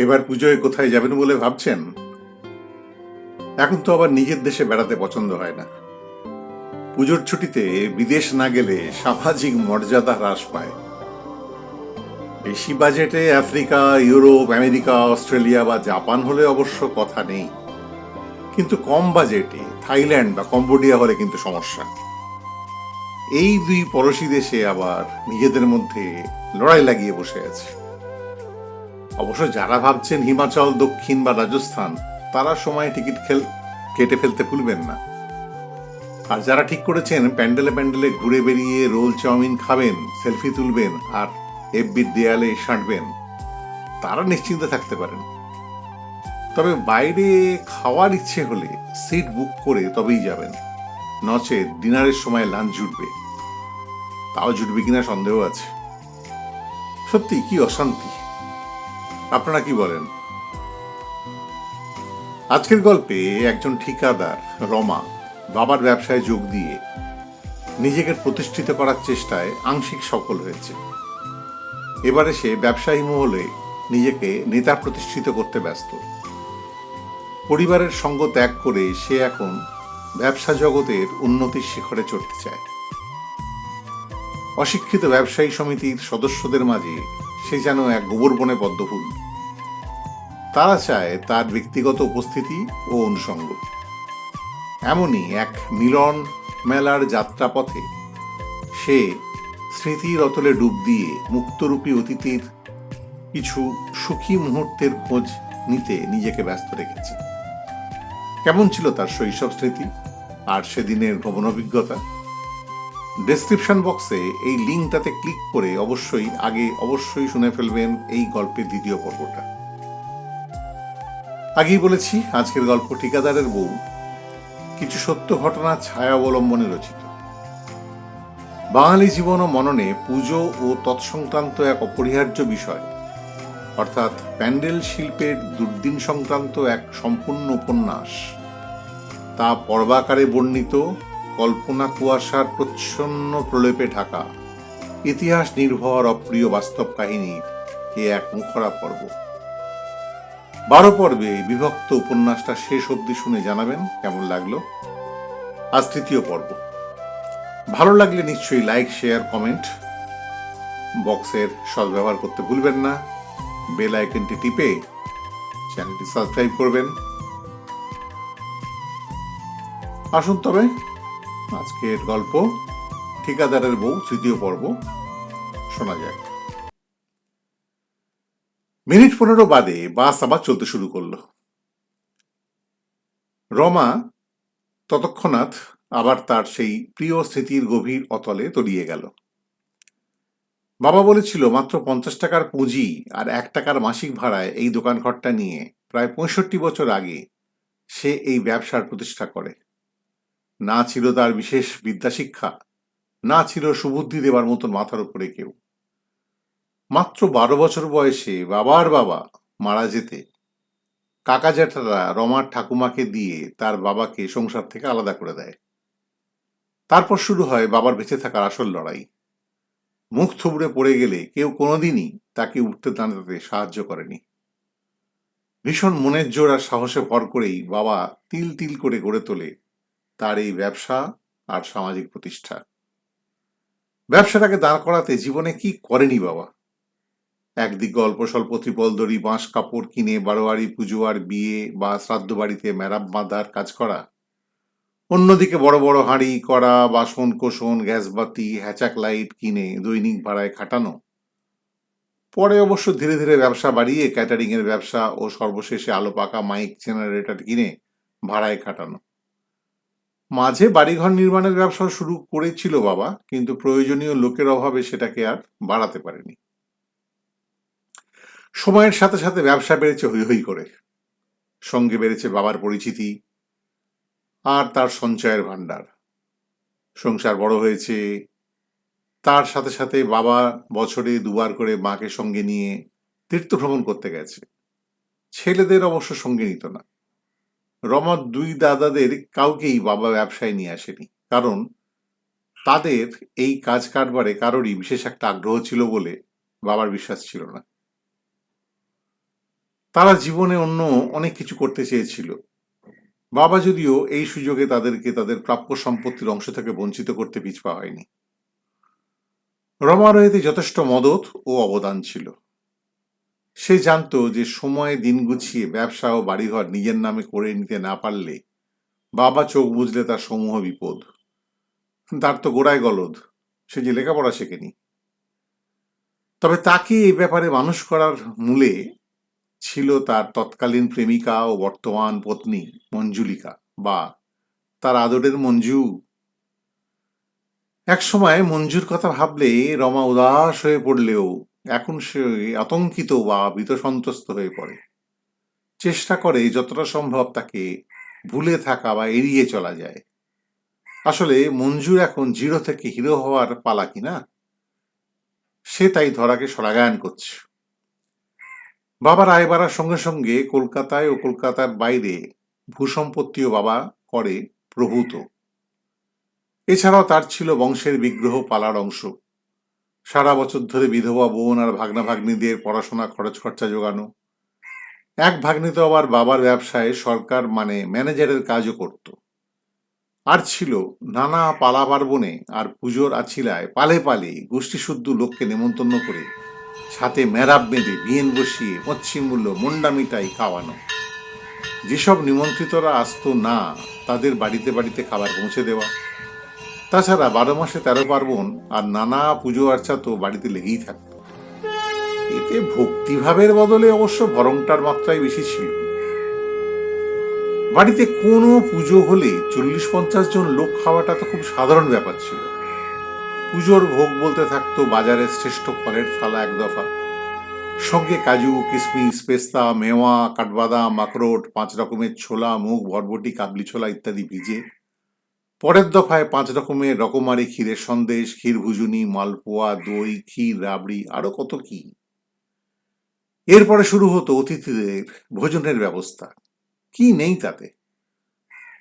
এবার পুজোয় কোথায় যাবেন বলে ভাবছেন? এখন তো আবার নিজের দেশে বেড়াতে পছন্দ হয় না। পুজোর ছুটিতে বিদেশ না গেলে সামাজিক মর্যাদা হ্রাস পায়। বেশি বাজেটে আফ্রিকা, ইউরোপ, আমেরিকা, অস্ট্রেলিয়া বা জাপান হলে অবশ্য কথা নেই। কিন্তু কম বাজেটে থাইল্যান্ড বা কম্বোডিয়া হলে কিন্তু সমস্যা। এই দুই পড়োশি দেশে আবার নিজেদের মধ্যে লড়াই লাগিয়ে বসে আছে। অবশ্য যারা ভাবছেন হিমাচল, দক্ষিণ বা রাজস্থান, তারা সময় টিকিট খেল কেটে ফেলতে ভুলবেন না। আর যারা ঠিক করেছেন, প্যান্ডেলে প্যান্ডেলে ঘুরে বেরিয়ে রোল চাউমিন খাবেন, সেলফি তুলবেন আর এফবির দেয়ালে সাঁটবেন, তারা নিশ্চিন্তে থাকতে পারেন। তবে বাইরে খাওয়ার ইচ্ছে হলে সিট বুক করে তবেই যাবেন। নচেত ডিনারের সময় লাঞ্চ জুটবে। তাও জুটবে কিনা সন্দেহ আছে। সত্যি, কি অশান্তি। আপনারা কি বলেন? আজকের গল্পে একজন ঠিকাদার, রমা, বাবার ব্যবসায় যোগ দিয়ে নিজেকে প্রতিষ্ঠিত করার চেষ্টায় আংশিক সফল হয়েছে। এবারে সে ব্যবসায়ী মহলে নিজেকে নেতা প্রতিষ্ঠিত করতে ব্যস্ত। পরিবারের সঙ্গ ত্যাগ করে সে এখন ব্যবসা জগতের উন্নতির শিখরে চড়তে চায়। অশিক্ষিত ব্যবসায়ী সমিতির সদস্যদের মাঝে সে যেন এক গোবরবনে পদ্মফুল তারা চায় তার ব্যক্তিগত উপস্থিতি ও অনুষঙ্গ। এমনই এক মিলন মেলার যাত্রাপথে সে স্মৃতির ডুব দিয়ে মুক্তরূপী অতীতের কিছু সুখী মুহূর্তের খোঁজ নিতে নিজেকে ব্যস্ত রেখেছে। কেমন ছিল তার শৈশব স্মৃতি আর সেদিনের ভ্রমণ অভিজ্ঞতা? ডেসক্রিপশন বক্সে এই লিঙ্কটাতে ক্লিক করে অবশ্যই, আগে অবশ্যই শুনে ফেলবেন এই গল্পের দ্বিতীয় পর্বটা। আগেই বলেছি, আজকের গল্প ঠিকাদারের বউ। কিছু সত্য ঘটনা ছায়া অবলম্বনে রচিত। বাঙালি জীবন ও মননে পুজো ও তৎসংক্রান্ত এক অপরিহার্য বিষয়। অর্থাৎ প্যান্ডেল শিল্পের দুর্দিন সংক্রান্ত এক সম্পূর্ণ উপন্যাস। তা পর্বাকারে বর্ণিত, কল্পনা কুয়াশার প্রচ্ছন্ন প্রলেপে ঢাকা। ইতিহাস নির্ভর অপ্রিয় বাস্তব কাহিনীর এ এক মুখরা পর্ব। বারো পর্বে বিভক্ত উপন্যাসটা শেষ অবধি শুনে জানাবেন কেমন লাগল? আজ তৃতীয় পর্ব। ভালো লাগলে নিশ্চয়ই লাইক শেয়ার কমেন্ট বক্সের সদ্ব্যবহার করতে ভুলবেন না। বেল আইকনটি টিপে চ্যানেলটি সাবস্ক্রাইব করবেন। আসুন তবে আজকের গল্প ঠিকাদারের বউ তৃতীয় পর্ব শোনা যায় মিনিট পনেরো বাদে বাস আবার চলতে শুরু করল। রমা ততক্ষণাৎ আবার তার সেই প্রিয় স্মৃতির গভীর অতলে তলিয়ে গেল। বাবা বলেছিল, মাত্র পঞ্চাশ টাকার পুঁজি আর এক টাকার মাসিক ভাড়ায় এই দোকানঘরটা নিয়ে প্রায় পঁয়ষট্টি বছর আগে সে এই ব্যবসার প্রতিষ্ঠা করে। না ছিল তার বিশেষ বিদ্যাশিক্ষা, না ছিল সুবুদ্ধি দেবার মতন মাথার উপরে কেউ। মাত্র বারো বছর বয়সে বাবার বাবা মারা যেতে কাকা জ্যাঠারা রমার ঠাকুমাকে দিয়ে তার বাবাকে সংসার থেকে আলাদা করে দেয়। তারপর শুরু হয় বাবার বেঁচে থাকার আসল লড়াই। মুখ থুবড়ে পড়ে গেলে কেউ কোনোদিনই তাকে উঠতে দাঁড়াতে সাহায্য করেনি। ভীষণ মনের জোর আর সাহসে ভর করেই বাবা তিল তিল করে গড়ে তোলে তার এই ব্যবসা আর সামাজিক প্রতিষ্ঠা ব্যবসাটাকে দাঁড় করাতে জীবনে কি করেনি বাবা? একদিকে অল্প স্বল্প ত্রিপল দড়ি বাঁশ কাপড় কিনে বারোয়ারি পুজো আর বিয়ে বা শ্রাদ্ধ বাড়িতে মেরাব বাঁধার কাজ করা। অন্যদিকে বড় বড় হাঁড়ি, কড়া বাসন কোসন গ্যাস বাতি হ্যাচাক লাইট কিনে দৈনিক ভাড়ায় খাটানো। পরে অবশ্য ধীরে ধীরে ব্যবসা বাড়িয়ে ক্যাটারিং এর ব্যবসা ও সর্বশেষে আলো পাকা মাইক জেনারেটর কিনে ভাড়ায় খাটানো। মাঝে বাড়িঘর নির্মাণের ব্যবসা শুরু করেছিল বাবা, কিন্তু প্রয়োজনীয় লোকের অভাবে সেটাকে আর বাড়াতে পারেনি। সময়ের সাথে সাথে ব্যবসা বেড়েছে হৈ হৈ করে। সঙ্গে বেড়েছে বাবার পরিচিতি আর তার সঞ্চয়ের ভাণ্ডার। সংসার বড় হয়েছে। তার সাথে সাথে বাবা বছরে দুবার করে মাকে সঙ্গে নিয়ে তীর্থ ভ্রমণ করতে গেছে। ছেলেদের অবশ্য সঙ্গে নিত না। রমার দুই দাদাদের কাউকেই বাবা ব্যবসায় নিয়ে আসেনি। কারণ তাদের এই কাজ কারবারে কারোরই বিশেষ একটা আগ্রহ ছিল বলে বাবার বিশ্বাস ছিল না। তারা জীবনে অন্য অনেক কিছু করতে চেয়েছিল। বাবা যদিও এই সুযোগে তাদেরকে তাদের প্রাপ্য সম্পত্তির অংশ থেকে বঞ্চিত করতে পিছপা হয়নি। রমার এতে যথেষ্ট মদত ও অবদান ছিল। সে জানতো যে সময়ে দিন গুছিয়ে ব্যবসা ও বাড়িঘর নিজের নামে করে নিতে না পারলে বাবা চোখ বুঝলে তার সমূহ বিপদ। তার তো গোড়ায় গলদ, সে যে লেখাপড়া শেখেনি। তবে তাকে এই ব্যাপারে মানুষ করার মূলে ছিল তার তৎকালীন প্রেমিকা ও বর্তমান পত্নী মঞ্জুলিকা বা তার আদরের মঞ্জু। এক সময় মঞ্জুর কথা ভাবলে রমা উদাস হয়ে পড়লেও এখন সে আতঙ্কিত বা ভীতসন্ত্রস্ত হয়ে পড়ে। চেষ্টা করে যতটা সম্ভব তাকে ভুলে থাকা বা এড়িয়ে চলা যায়। আসলে মঞ্জুর এখন জিরো থেকে হিরো হওয়ার পালা কিনা? সে তাই ধরাকে সরাগায়ন করছে। বাবার আয় বাড়ার সঙ্গে সঙ্গে কলকাতায় ও কলকাতার বাইরে ভূসম্পত্তিও বাবা করে প্রভূত। এছাড়াও তার ছিল বংশের বিগ্রহ পালার অংশ। সারা বছর ধরে বিধবা বোন আর ভাগনা ভাগ্নিদের পড়াশোনা, খরচ খরচা জোগানো। এক ভাগ্নি তো আবার বাবার ব্যবসায় সরকার মানে ম্যানেজারের কাজও করত। আর ছিল নানা পালা পার্বণে আর পুজোর আছিলায় পালে পালে গোষ্ঠীশুদ্ধ লোককে নেমন্তন্ন করে সাথে মেরাব বেঁধে বিয়েন বসিয়ে মচ্ছিমূল্য মন্ডা মিঠাই খাওয়ানো। যেসব নিমন্ত্রিতরা আসতো না, তাদের বাড়িতে বাড়িতে খাবার পৌঁছে দেওয়া। তাছাড়া বারো মাসে তেরো পার্বণ আর নানা পুজো আর্চা তো বাড়িতে লেগেই থাকতো। এতে ভক্তিভাবের বদলে অবশ্য ভরংটার মাত্রাই বেশি ছিল। বাড়িতে কোনো পুজো হলে চল্লিশ পঞ্চাশ জন লোক খাওয়াটা তো খুব সাধারণ ব্যাপার ছিল। পুজোর ভোগ বলতে থাকতো বাজারের শ্রেষ্ঠ ফলের থালা এক দফা। সঙ্গে কাজু কিশমিশ পেস্তা, মেওয়া, কাঠবাদাম, আখরোট, পাঁচ রকমের ছোলা, মুগ, বরবটি, কাবলি ছোলা ইত্যাদি ভিজে। পরের দফায় পাঁচ রকমের রকমারি ক্ষীরের সন্দেশ, ক্ষীর ভুজুনি, মালপোয়া, দই, ক্ষীর, রাবড়ি, আরও কত কি। এরপরে শুরু হতো অতিথিদের ভোজনের ব্যবস্থা। কি নেই তাতে?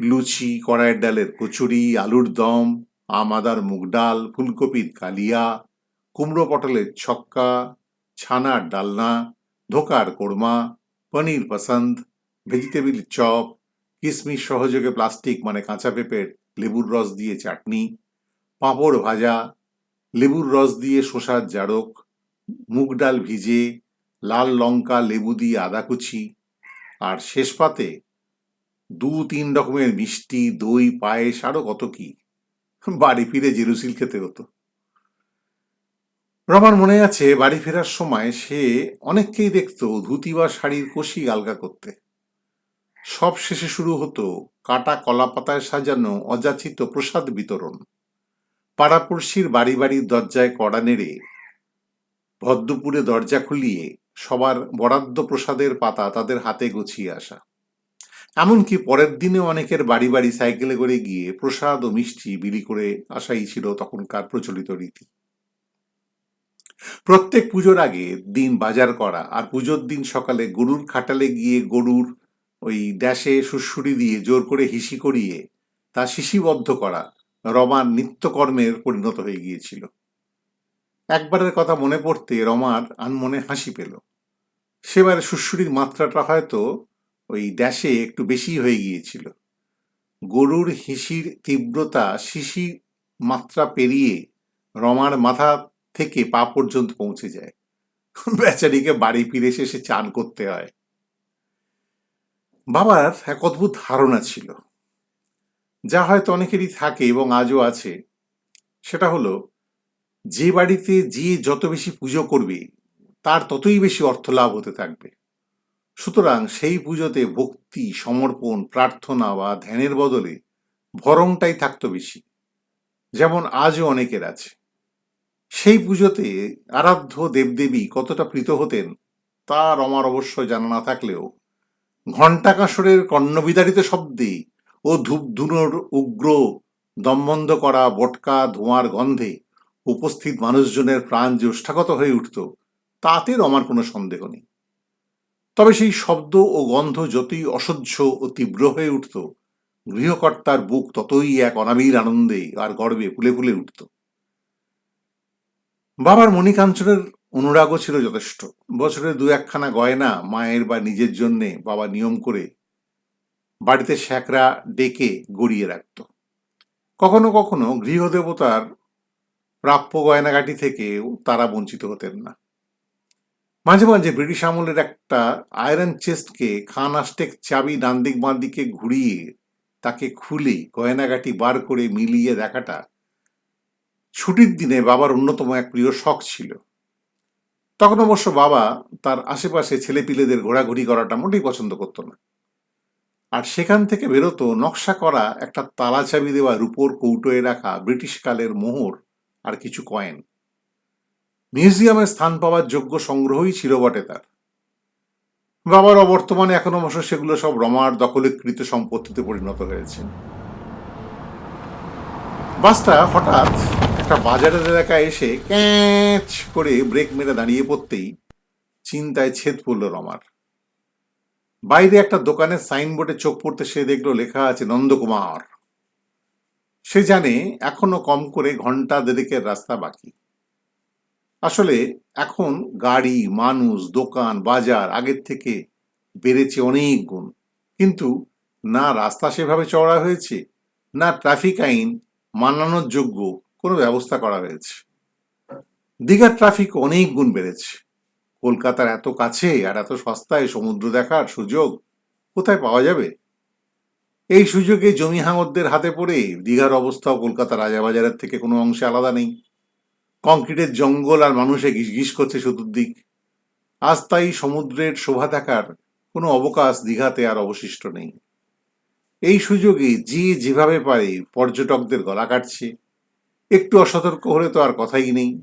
লুচি, কড়াইয়ের ডালের কচুরি, আলুর দম আম আদার মুগ ডাল ফুলকপির কালিয়া, কুমড়ো পটলের ছক্কা ছানার ডালনা, ধোকার কোরমা, পনির পসন্দ ভেজিটেবিল চপ কিশমিশ সহযোগে প্লাস্টিক মানে কাঁচা পেঁপের লেবুর রস দিয়ে চাটনি, পাঁপড় ভাজা, লেবুর রস দিয়ে শসার জারক, মুগ ডাল ভিজে, লাল লঙ্কা, লেবু দিয়ে আদা কুচি, আর শেষ পাতে দু তিন রকমের মিষ্টি, দই, পায়েস আরও কত কি। বাড়ি ফিরে জেরুসিল খেতে হতো। রমার মনে আছে, বাড়ি ফেরার সময় সে অনেককেই দেখতো ধুতি বা শাড়ির কষি আলগা করতে। সব শেষে শুরু হতো কাটা কলা পাতায় সাজানো অযাচিত প্রসাদ বিতরণ। পাড়াপড়শির বাড়ি বাড়ির দরজায় কড়া নেড়ে ভদ্রপুরে দরজা খুলিয়ে সবার বরাদ্দ প্রসাদের পাতা তাদের হাতে গুছিয়ে আসা। এমনকি পরের দিনে অনেকের বাড়ি বাড়ি সাইকেলে করে গিয়ে প্রসাদ ও মিষ্টি বিলি করে আসাই ছিল তখনকার প্রচলিত রীতি। প্রত্যেক পুজোর আগে দিন বাজার করা আর পুজোর দিন সকালে গরুর খাটালে গিয়ে গরুর ওই ড্যাশে সুড়সুড়ি দিয়ে জোর করে হিসি করিয়ে তা শিশিবদ্ধ করা রমার নিত্যকর্মের পরিণত হয়ে গিয়েছিল। একবারের কথা মনে পড়তে রমার আনমনে হাসি পেল। সেবারে সুড়সুড়ির মাত্রাটা হয়তো ওই ড্যাশে একটু বেশি হয়ে গিয়েছিল। গরুর হিসির তীব্রতা শিশি মাত্রা পেরিয়ে রমার মাথা থেকে পা পর্যন্ত পৌঁছে যায়। বেচারিকে বাড়ি ফিরে এসে সে চান করতে হয়। বাবার এক অদ্ভুত ধারণা ছিল। যা হয়তো অনেকেরই থাকে এবং আজও আছে। সেটা হলো, যে বাড়িতে যে যত বেশি পুজো করবে, তার ততই বেশি অর্থ লাভ হতে থাকবে। সুতরাং সেই পুজোতে ভক্তি, সমর্পণ, প্রার্থনা বা ধ্যানের বদলে ভরমটাই থাকতো বেশি। যেমন আজও অনেকের আছে। সেই পুজোতে আরাধ্য দেবদেবী কতটা প্রীত হতেন, তার আমার অবশ্যই জানা না থাকলেও ঘণ্টাকাসরের কর্ণবিদারিত শব্দে ও ধূপধুনোর উগ্র, দমবন্ধ করা বটকা ধোঁয়ার গন্ধে উপস্থিত মানুষজনের প্রাণ যে হয়ে উঠত তাতে আমার কোনো সন্দেহ নেই। তবে সেই শব্দ ও গন্ধ যতই অসহ্য ও তীব্র হয়ে উঠত, গৃহকর্তার বুক ততই এক অনাবির আনন্দে আর গর্বে ফুলে ফুলে উঠত। বাবার মণিকাঞ্চনের অনুরাগও ছিল যথেষ্ট। বছরে দু একখানা গয়না মায়ের বা নিজের জন্যে বাবা নিয়ম করে বাড়িতে শ্যাকরা ডেকে গড়িয়ে রাখত। কখনো কখনো গৃহদেবতার প্রাপ্য গয়নাগাটি থেকেও তারা বঞ্চিত হতেন না। মাঝে মাঝে ব্রিটিশ আমলের একটা আয়রন চেস্টকে খান আস্টেক চাবি ডান দিক বাঁ দিকে ঘুরিয়ে তাকে খুলে গয়নাগাটি বার করে মিলিয়ে দেখাটা ছুটির দিনে বাবার অন্যতম এক প্রিয় শখ ছিল। তখন অবশ্য বাবা তার আশেপাশে ছেলেপিলেদের ঘোরাঘুরি করাটা মোটেই পছন্দ করতো না। আর সেখান থেকে বেরোতো নকশা করা একটা তালা চাবি দেওয়া রূপোর কৌটোয় রাখা ব্রিটিশ কালের মোহর আর কিছু কয়েন। মিউজিয়ামে স্থান পাওয়ার যোগ্য সংগ্রহই ছিল বটে তার। বাবার অবর্তমানে এখন অবশ্য সেগুলো সব রমার দখলীকৃত সম্পত্তিতে পরিণত হয়েছে। বাসটা হঠাৎ একটা বাজারের এলাকায় এসে ক্যাচ করে ব্রেক মেরে দাঁড়িয়ে পড়তেই চিন্তায় ছেদ পড়ল রমার। বাইরে একটা দোকানের সাইনবোর্ডে চোখ পড়তে সে দেখল লেখা আছে, নন্দকুমার। সে জানে এখনও কম করে ঘণ্টা দেড়েকের রাস্তা বাকি। আসলে এখন গাড়ি, মানুষ, দোকান, বাজার আগের থেকে বেড়েছে অনেক গুণ। কিন্তু না রাস্তা সেভাবে চওড়া হয়েছে, না ট্রাফিক আইন মানানোর যোগ্য কোনো ব্যবস্থা করা হয়েছে। দীঘার ট্রাফিক অনেক গুণ বেড়েছে। কলকাতার এত কাছে আর এত সস্তায় সমুদ্র দেখার সুযোগ কোথায় পাওয়া যাবে? এই সুযোগে জমি হাঙরদের হাতে পড়ে দীঘার অবস্থাও কলকাতা রাজাবাজারের থেকে কোনো অংশে আলাদা নেই। কংক্রিটের জঙ্গল আর মানুষে ঘিস করছে চতুর্দিক। আজ তাই সমুদ্রের শোভা দেখার কোনো অবকাশ দীঘাতে আর অবশিষ্ট নেই। এই সুযোগে যে যেভাবে পারে পর্যটকদের গলা কাটছে। একটু অসতর্ক হলে তো আর কথাই নেই।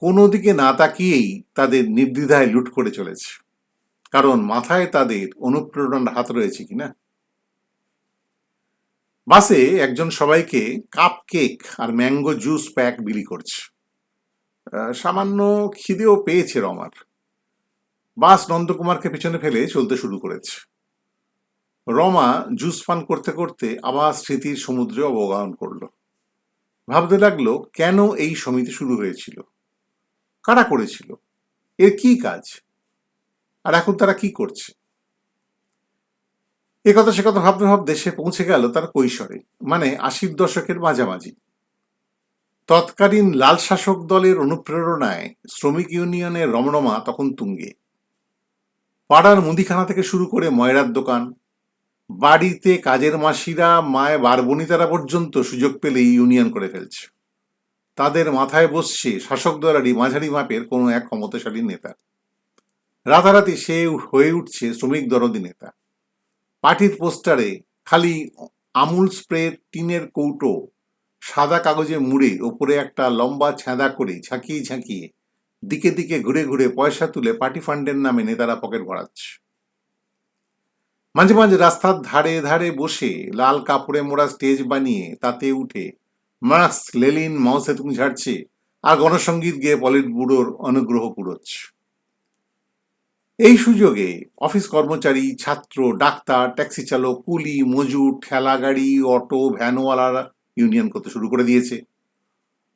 কোনো দিকে না তাকিয়েই তাদের নির্দ্বিধায় লুট করে চলেছে। কারণ মাথায় তাদের অনুপ্রেরণার হাত রয়েছে কিনা? বাসে একজন সবাইকে কাপ কেক আর ম্যাঙ্গো জুস প্যাক বিলি করছে। সামান্য খিদেও পেয়েছে রমার। বাস নন্দকুমারকে পিছনে ফেলে চলতে শুরু করেছে। রমা জুস পান করতে করতে আবার স্মৃতির সমুদ্রে অবগাহন করল। ভাবতে লাগল, কেন এই সমিতি শুরু হয়েছিল? কারা করেছিল? এর কি কাজ? আর এখন তারা কি করছে? এ কথা সে কথা ভাবতে ভাবতে সে পৌঁছে গেল তার কৈশোরে মানে আশির দশকের মাঝামাঝি। তৎকালীন লাল শাসক দলের অনুপ্রেরণায় শ্রমিক ইউনিয়নের রমরমা তখন তুঙ্গে। পাড়ার মুদিখানা থেকে শুরু করে ময়রার দোকান, বাড়িতে কাজের মাসিরা, মায় বারবনিতারা পর্যন্ত সুযোগ পেলেই ইউনিয়ন করে ফেলছে। তাদের মাথায় বসছে শাসক দলেরই মাঝারি মাপের কোনো এক ক্ষমতাশালী নেতা। রাতারাতি সে হয়ে উঠছে শ্রমিক দরদি নেতা। পার্টির পোস্টারে খালি আমুল স্প্রের টিনের কৌটো, সাদা কাগজে মুড়ে, ওপরে একটা লম্বা ছ্যাঁদা করে ঝাঁকিয়ে ঝাঁকিয়ে দিকে দিকে ঘুরে ঘুরে পয়সা তুলে পার্টি ফান্ডের নামে নেতারা পকেট ভরাচ্ছে। মাঝে মাঝে রাস্তার ধারে ধারে বসে লাল কাপড়ে মোড়া স্টেজ বানিয়ে তাতে উঠে মার্কস লেলিন মাও সেতুং ঝাড়ছে আর গণসঙ্গীত গেয়ে পলিট ব্যুরোর অনুগ্রহ কুড়োচ্ছে এই সুযোগে অফিস কর্মচারী, ছাত্র, ডাক্তার, ট্যাক্সি চালক, কুলি, মজুর, ঠেলা গাড়ি, অটো ভ্যানওয়ালারা ইউনিয়ন করতে শুরু করে দিয়েছে।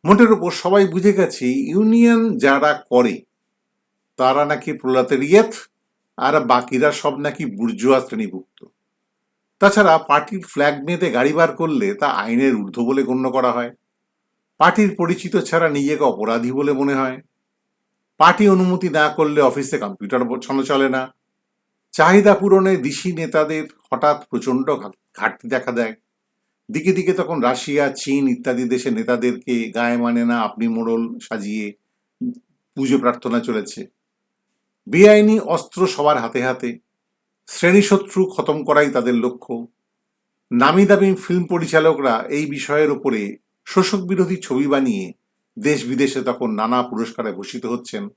মোটের ওপর সবাই বুঝে গেছে ইউনিয়ন যারা করে, তারা নাকি প্রলাতেরিয়াত, আর বাকিরা সব নাকি বুর্জুয়া শ্রেণীভুক্ত। তাছাড়া পার্টির ফ্ল্যাগ বেঁধে গাড়ি বার করলে তা আইনের ঊর্ধ্ব বলে গণ্য করা হয়। পার্টির পরিচিত ছাড়া নিজেকে অপরাধী বলে মনে হয়। পার্টি অনুমতি না করলে অফিসে কম্পিউটার বসানো চলে না। চাহিদা পূরণে দিশি নেতাদের হঠাৎ প্রচণ্ড ঘাটতি দেখা দেয়। দিকে দিকে তখন রাশিয়া, চীন ইত্যাদি দেশের নেতাদেরকে গায়ে মানে না আপনি মোড়ল সাজিয়ে পুজো প্রার্থনা চলেছে। বেআইনি অস্ত্র সবার হাতে হাতে। শ্রেণীশত্রু খতম করাই তাদের লক্ষ্য। নামি দামি ফিল্ম পরিচালকরা এই বিষয়ের ওপরে শোষক বিরোধী ছবি বানিয়ে দেশ বিদেশে তখন নানা পুরস্কারে ভূষিত হচ্ছেন।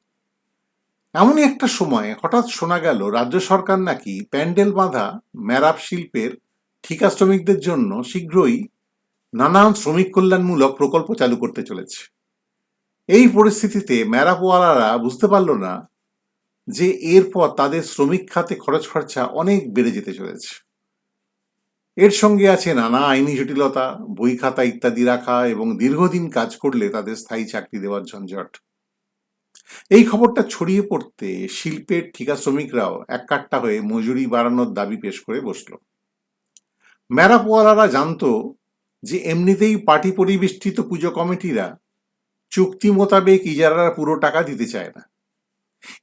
এমনই একটা সময় হঠাৎ শোনা গেল, রাজ্য সরকার নাকি প্যান্ডেল বাঁধা ম্যারাপ শিল্পের ঠিকা শ্রমিকদের জন্য শীঘ্রই নানান শ্রমিক কল্যাণমূলক প্রকল্প চালু করতে চলেছে। এই পরিস্থিতিতে ম্যারাপওয়ালারা বুঝতে পারল না যে এরপর তাদের শ্রমিক খাতে খরচ খরচা অনেক বেড়ে যেতে চলেছে। এর সঙ্গে আছে নানা আইনি জটিলতা, বই খাতা ইত্যাদি রাখা এবং দীর্ঘদিন কাজ করলে তাদের স্থায়ী চাকরি দেওয়ার ঝঞ্ঝট। এই খবরটা ছড়িয়ে পড়তে শিল্পের ঠিকা শ্রমিকরাও এককাট্টা হয়ে মজুরি বাড়ানোর দাবি পেশ করে বসল। ম্যারাপোয়ালারা জানতো যে এমনিতেই পার্টি পরিবেষ্টিত পুজো কমিটিরা চুক্তি মোতাবেক ইজারার পুরো টাকা দিতে চায় না।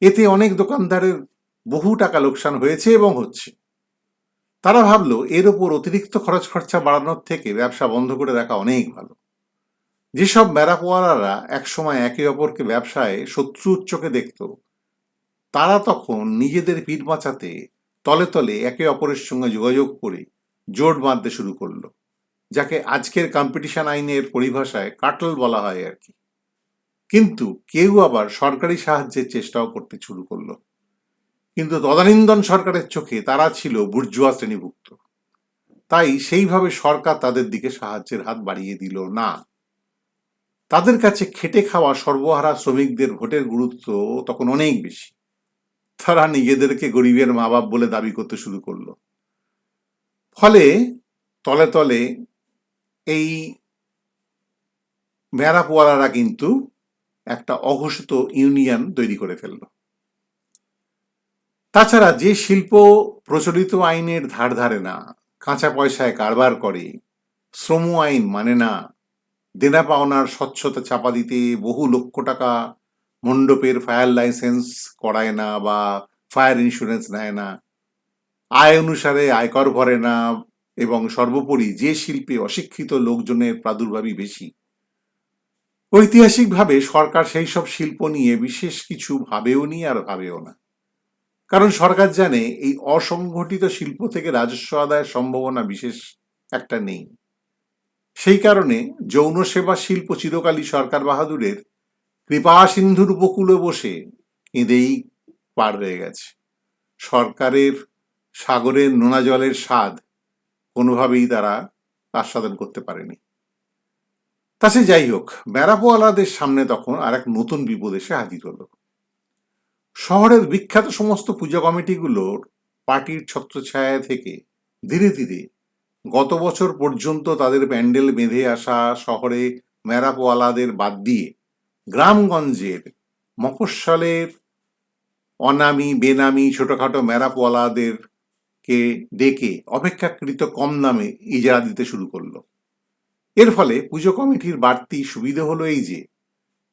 এতে অনেক দোকানদারের বহু টাকা লোকসান হয়েছে এবং হচ্ছে। তারা ভাবলো, এর ওপর অতিরিক্ত খরচ খরচা বাড়ানোর থেকে ব্যবসা বন্ধ করে রাখা অনেক ভালো। যেসব ম্যারাপোয়ালারা একসময় একে অপরকে ব্যবসায় শত্রুর চোখে দেখত, তারা তখন নিজেদের পিঠ বাঁচাতে তলে তলে একে অপরের সঙ্গে যোগাযোগ করে জোট বাঁধতে শুরু করল, যাকে আজকের কম্পিটিশন আইনের পরিভাষায় কাটল বলা হয় আর কি। কিন্তু কেউ আবার সরকারি সাহায্যের চেষ্টাও করতে শুরু করল। কিন্তু তদানীন্দন সরকারের চোখে তারা ছিল বুর্জুয়া শ্রেণীভুক্ত। তাই সেইভাবে সরকার তাদের দিকে সাহায্যের হাত বাড়িয়ে দিল না। তাদের কাছে খেটে খাওয়া সর্বহারা শ্রমিকদের ভোটের গুরুত্ব তখন অনেক বেশি। তারা নিজেদেরকে গরিবের মা বাপ বলে দাবি করতে শুরু করল। ফলে তলে তলে এই ম্যারাপোয়ালারা কিন্তু একটা অঘোষিত ইউনিয়ন তৈরি করে ফেলল। তাছাড়া যে শিল্প প্রচলিত আইনের ধার ধারে না, কাঁচা পয়সায় কারবার করে, শ্রম আইন মানে না, দেনা পাওনার স্বচ্ছতা চাপা দিতে বহু লক্ষ টাকা মণ্ডপের ফায়ার লাইসেন্স করায় না বা ফায়ার ইন্স্যুরেন্স নেয় না। আয় অনুসারে আয়কর ভরে না এবং সর্বোপরি যে শিল্পে অশিক্ষিত লোকজনের প্রাদুর্ভাবই বেশি। ঐতিহাসিকভাবে সরকার সেই সব শিল্প নিয়ে বিশেষ কিছু ভাবেও নি আর ভাবেও না। কারণ সরকার জানে এই অসংগঠিত শিল্প থেকে রাজস্ব আদায়ের সম্ভাবনা বিশেষ একটা নেই। সেই কারণে যৌন সেবা শিল্প চিরকালই সরকার বাহাদুরের কৃপা সিন্ধুর উপকূলে বসে কেঁদেই পার হয়ে গেছে। সরকারের সাগরের নোনা জলের স্বাদ কোনোভাবেই তারা আস্বাদন করতে পারেনি। তা সে যাই হোক ম্যারাপোয়ালাদের সামনে তখন আর এক নতুন বিপদ এসে হাজির হলো। শহরের বিখ্যাত সমস্ত পূজা কমিটিগুলোর পার্টির ছত্রছায়া থেকে ধীরে ধীরে গত বছর পর্যন্ত তাদের প্যান্ডেল বেঁধে আসা শহরে মেরাপওয়ালাদের বাদ দিয়ে গ্রামগঞ্জের মফস্বলের অনামি, বেনামি, ছোটখাটো ম্যারাপওয়ালাদের কে ডেকে অপেক্ষাকৃত কম দামে ইজারা দিতে শুরু করল। এর ফলে পুজো কমিটির বাড়তি সুবিধে হলো এই যে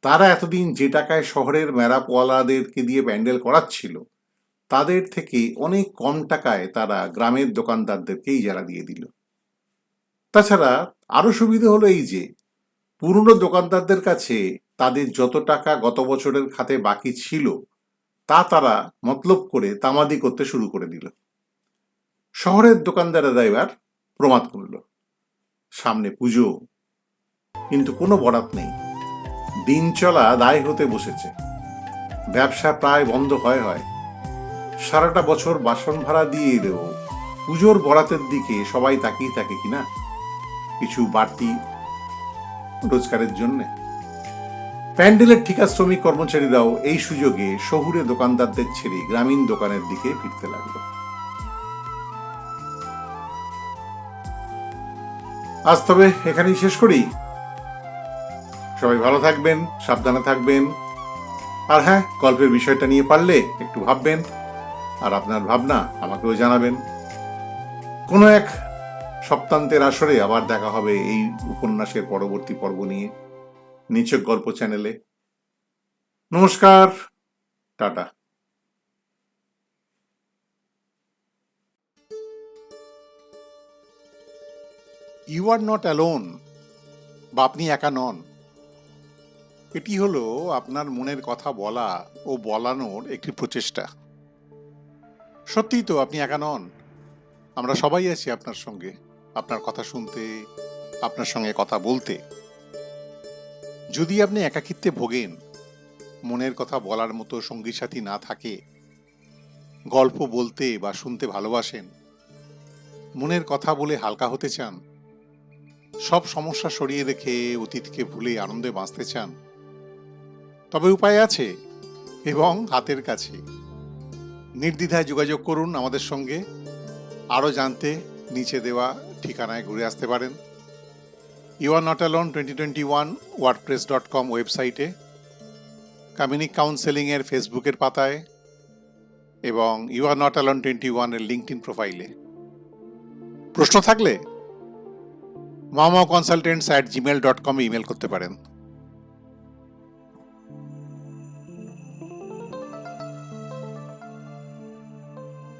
তারা এতদিন যে টাকায় শহরের ম্যারাপওয়ালাদেরকে দিয়ে প্যান্ডেল করাচ্ছিল, তাদের থেকে অনেক কম টাকায় তারা গ্রামের দোকানদারদেরকে ইজারা দিয়ে দিল। তাছাড়া আরও সুবিধে হলো এই যে, পুরনো দোকানদারদের কাছে তাদের যত টাকা গত বছরের খাতে বাকি ছিল, তা তারা মতলব করে তামাদি করতে শুরু করে দিল। শহরের দোকানদারেরা এবার প্রমাদ করল, সামনে পুজো, কিন্তু কোনো বরাত নেই। দিন চলা দায় হতে বসেছে। ব্যবসা প্রায় বন্ধ হয় হয়। সারাটা বছর বাসন ভাড়া দিয়ে এলেও পুজোর বরাতের দিকে সবাই তাকিয়ে থাকে কিনা কিছু বাড়তি রোজগারের জন্যে। প্যান্ডেলের ঠিকা শ্রমিক কর্মচারীরাও এই সুযোগে শহুরে দোকানদারদের ছেড়ে গ্রামীণ দোকানের দিকে ফিরতে লাগল। আজ তবে এখানেই শেষ করি। সবাই ভালো থাকবেন, সাবধানে থাকবেন। আর হ্যাঁ গল্পের বিষয়টা নিয়ে পারলে একটু ভাববেন। আর আপনার ভাবনা আমাকেও জানাবেন। কোনো এক সপ্তান্তের আসরে আবার দেখা হবে এই উপন্যাসের পরবর্তী পর্ব নিয়ে নিচক গল্প চ্যানেলে। নমস্কার, tata. You are not alone বা আপনি একা নন। এটি হলো আপনার মনের কথা বলা ও বলানোর একটি প্রচেষ্টা। সত্যিই তো আপনি একা নন। আমরা সবাই আছি আপনার সঙ্গে, আপনার কথা শুনতে, আপনার সঙ্গে কথা বলতে। যদি আপনি একাকিত্বে ভোগেন, মনের কথা বলার মতো সঙ্গী সাথী না থাকে, গল্প বলতে বা শুনতে ভালোবাসেন, মনের কথা বলে হালকা হতে চান, সব সমস্যা সরিয়ে রেখে অতীতকে ভুলে আনন্দে বাঁচতে চান তবে উপায় আছে এবং হাতের কাছে। নির্দ্বিধায় যোগাযোগ করুন আমাদের সঙ্গে। আরও জানতে নিচে দেওয়া ঠিকানায় ঘুরে আসতে পারেন। You are not alone twenty twenty one WordPress dot com ওয়েবসাইটে কামিনী কাউন্সেলিংয়ের ফেসবুকের পাতায় এবং you are not alone twenty ওয়ানের লিঙ্কড প্রোফাইলে প্রশ্ন থাকলে mama consultants at Gmail dot কমে ইমেল করতে পারেন।